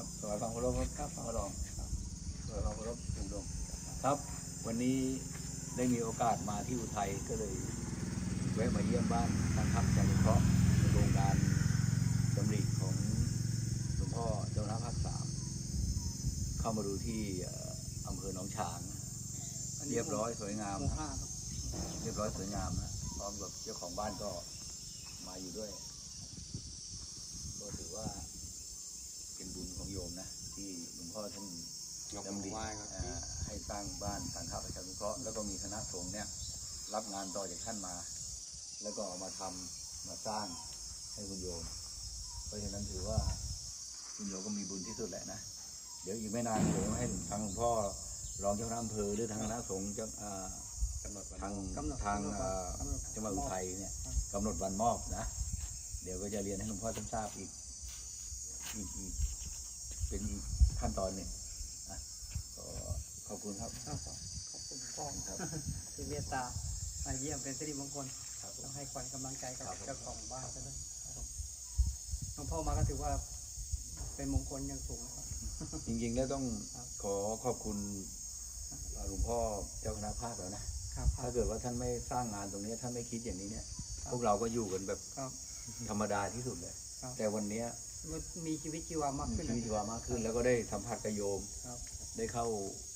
ครับสวัสดีความเคารพครับพระรองครับสวัสดีความเคารพอุดมครับ วันนี้ได้มีโอกาสมาที่อุทัยก็เลยแวะมาเยี่ยมบ้านทางทัพจันทร์เคราะห์โครงการดำริของหลวงพ่อเจ้าหน้าภาคสามเข้ามาดูที่อำเภอหนองฉาง เรียบร้อยสวยงาม เรียบร้อยสวยงามพร้อมกับเจ้าของบ้านก็มาอยู่ด้วยก็ถือว่าเป็นบุญของโยมนะ ที่หลวงพ่อท่านยกดำมืริไหว้ครับ อ่าให้สร้างบ้านสังฆประชานุเคราะห์แล้วก็มีคณะสงฆ์เนี่ยรับงานต่อจากท่านมา แล้วก็เอามาทำมาสร้างให้คุณโยม เพราะฉะนั้นถือว่าคุณโยมก็มีบุญที่สุดแหละนะ เดี๋ยวอีกไม่นานเดี๋ยวให้ทางหลวงพ่อรองเจ้าคณะอำเภอหรือทางคณะสงฆ์จะอ่ากำหนดวันทางกำหนดทางอ่อกำหนด จังหวัดอุทัยเนี่ยกำหนดวันมอบนะ เดี๋ยวก็จะเรียนให้หลวงพ่อท่านทราบอีกอีกอีก เป็นอีกขั้นตอนหนึ่งอะก็ขอบคุณครับครับขอบคุณพ่อครับที่เมตตามาเยี่ยมเป็นสิริมงคลครับผมต้องให้ขวัญกำลังใจกับครับผมเจ้าของบ้านก็ด้วยครับผมหลวงพ่อมาก็ถือว่าเป็นมงคลอย่างสูงนะครับ จริงๆแล้วต้องครับ ขอขอบคุณเอ่อหลวงพ่อเจ้าคณะภาคแล้วนะ ครับถ้าเกิดว่าท่านไม่สร้างงานตรงนี้ท่านไม่คิดอย่างนี้เนี่ย ครับ พวกเราก็อยู่กันแบบครับ ธรรมดาที่สุดเลย ครับ แต่วันเนี้ย มันมีชีวิตชีวามากมีขึ้นชีวิตชีวามากขึ้น แล้วก็ได้สัมผัสกับโยมครับได้เข้า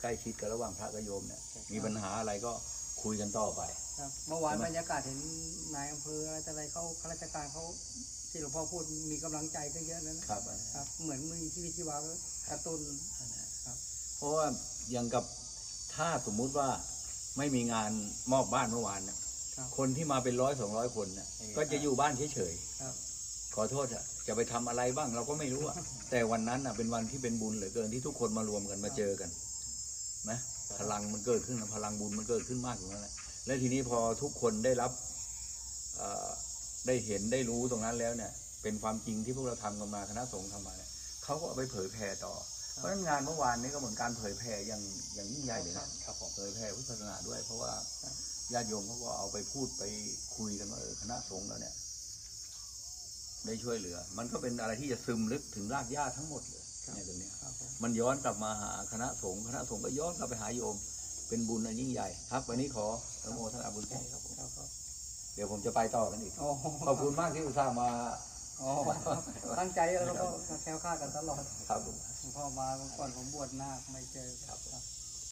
ใกล้ชิดกันระหว่างพระกับโยมเนี่ยมีปัญหาอะไรก็คุยกันต่อไปครับเมื่อวานใช่ไหมบรรยากาศเห็นนายอำเภออะไรต่ออะไรเขาข้าราชการเขาที่หลวงพ่อพูดมีกำลังใจก็เยอะนะนะครับครับ เหมือนมีชีวิตชีวากระตุ้นครับ เพราะว่าอย่างกับถ้าสมมุติว่าไม่มีงานมอบบ้านเมื่อวานเนี่ยครับคนที่มาเป็นร้อยสองร้อยคนเนี่ยก็จะอยู่บ้านเฉยครับๆ ขอโทษอะจะไปทำอะไรบ้างเราก็ไม่รู้อะแต่วันนั้นอะเป็นวันที่เป็นบุญเหลือเกินที่ทุกคนมารวมกันมาเจอกันนะพลังมันเกิดขึ้นนะพลังบุญมันเกิดขึ้นมากอย่างนั้นแหละและทีนี้พอทุกคนได้รับเอ่อได้เห็นได้รู้ตรงนั้นแล้วเนี่ย เป็นความจริงที่พวกเราทำกันมาคณะสงฆ์ทำมาเนี่ยเขาก็เอาไปเผยแผ่ต่อ เพราะฉะนั้นงานเมื่อวานนี้ก็เหมือนการเผยแผ่อย่างอย่างยิ่งใหญ่เลยนะครับผมเผยแผ่พุทธศาสนาด้วย เพราะว่าญาติโยมเขาก็เอาไปพูดไปคุยกันว่าเออคณะสงฆ์เราเนี่ย ได้ช่วยเหลือ มันก็เป็นอะไรที่จะซึมลึกถึงรากหญ้าทั้งหมดเลยเนี่ยตรงเนี้ยครับผมมันย้อนกลับมาหาคณะสงฆ์คณะสงฆ์ก็ย้อนกลับไปหาโยม เป็นบุญอันยิ่งใหญ่ ครับ วันนี้ขออนุโมทนาบุญให้ครับผมครับครับเดี๋ยวผมจะไปต่อกันอีกโอ้ขอบคุณมากที่อุตส่าห์มาโอ้ตั้งใจแล้วก็แคล้วคลาดกันตลอดครับผมหลวงพ่อมาเมื่อก่อนผมบวชหน้าคไม่เจอครับ